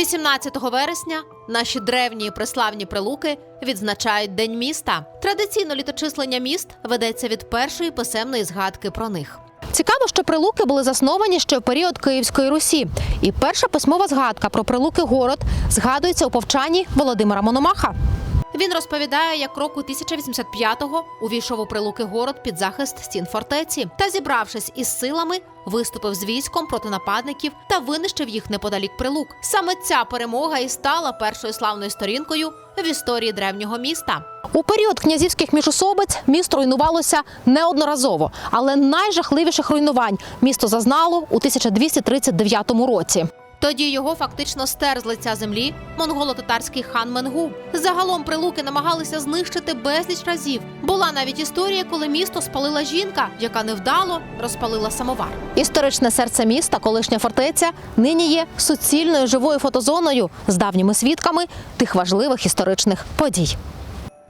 18 вересня наші древні і преславні прилуки відзначають День міста. Традиційно літочислення міст ведеться від першої писемної згадки про них. Цікаво, що прилуки були засновані ще в період Київської Русі. І перша письмова згадка про прилуки город згадується у повчанні Володимира Мономаха. Він розповідає, як року 1085-го увійшов у прилуки город під захист стін фортеці та, зібравшись із силами, виступив з військом проти нападників та винищив їх неподалік прилук. Саме ця перемога і стала першою славною сторінкою в історії древнього міста. У період князівських міжусобиць місто руйнувалося неодноразово, але найжахливіших руйнувань місто зазнало у 1239 році. Тоді його фактично стер з лиця землі монголо-татарський хан Менгу. Загалом прилуки намагалися знищити безліч разів. Була навіть історія, коли місто спалила жінка, яка невдало розпалила самовар. Історичне серце міста, колишня фортеця, нині є суцільною живою фотозоною з давніми свідками тих важливих історичних подій.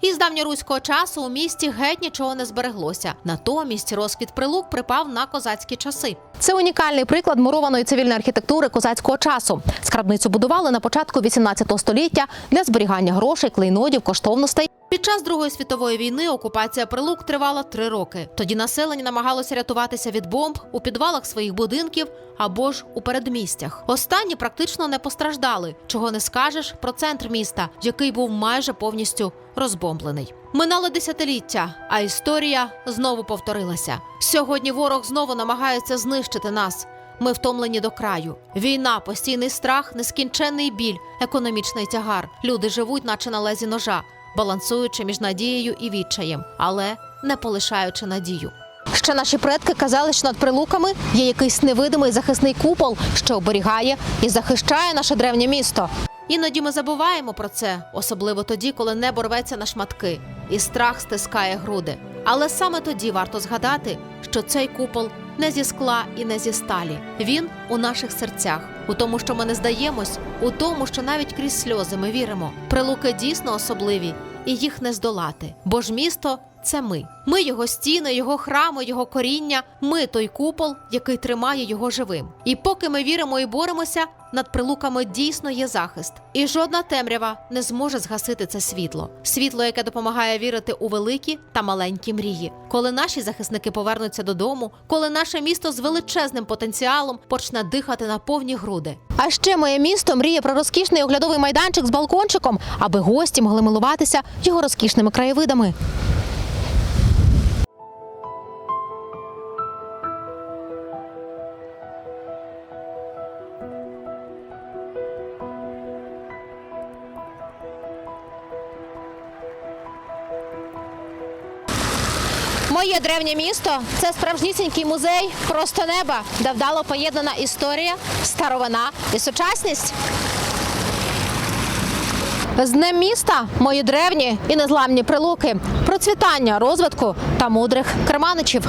Із давньоруського часу у місті геть нічого не збереглося. Натомість розквіт прилук припав на козацькі часи. Це унікальний приклад мурованої цивільної архітектури козацького часу. Скрабницю будували на початку 18 століття для зберігання грошей, клейнодів, коштовностей. Під час Другої світової війни окупація прилук тривала три роки. Тоді населення намагалося рятуватися від бомб у підвалах своїх будинків або ж у передмістях. Останні практично не постраждали, чого не скажеш про центр міста, який був майже повністю розбомблений. Минало десятиліття, а історія знову повторилася. Сьогодні ворог знову намагається знищити нас. Ми втомлені до краю. Війна, постійний страх, нескінченний біль, економічний тягар. Люди живуть, наче на лезі ножа, балансуючи між надією і відчаєм, але не полишаючи надію. Ще наші предки казали, що над прилуками є якийсь невидимий захисний купол, що оберігає і захищає наше древнє місто. Іноді ми забуваємо про це, особливо тоді, коли небо рветься на шматки, і страх стискає груди. Але саме тоді варто згадати, що цей купол не зі скла і не зі сталі. Він у наших серцях, у тому, що ми не здаємось, у тому, що навіть крізь сльози ми віримо. Прилуки дійсно особливі, і їх не здолати. Бо ж місто це ми. Ми його стіни, його храми, його коріння. Ми той купол, який тримає його живим. І поки ми віримо і боремося, над прилуками дійсно є захист, і жодна темрява не зможе згасити це світло. Світло, яке допомагає вірити у великі та маленькі мрії. Коли наші захисники повернуться додому, коли наше місто з величезним потенціалом почне дихати на повні груди. А ще моє місто мріє про розкішний оглядовий майданчик з балкончиком, аби гості могли милуватися його розкішними краєвидами. Моє древнє місто це справжнісінький музей просто неба, де вдало поєднана історія, старовина і сучасність. З днем міста мої древні і незламні прилуки, процвітання, розвитку та мудрих керманичів.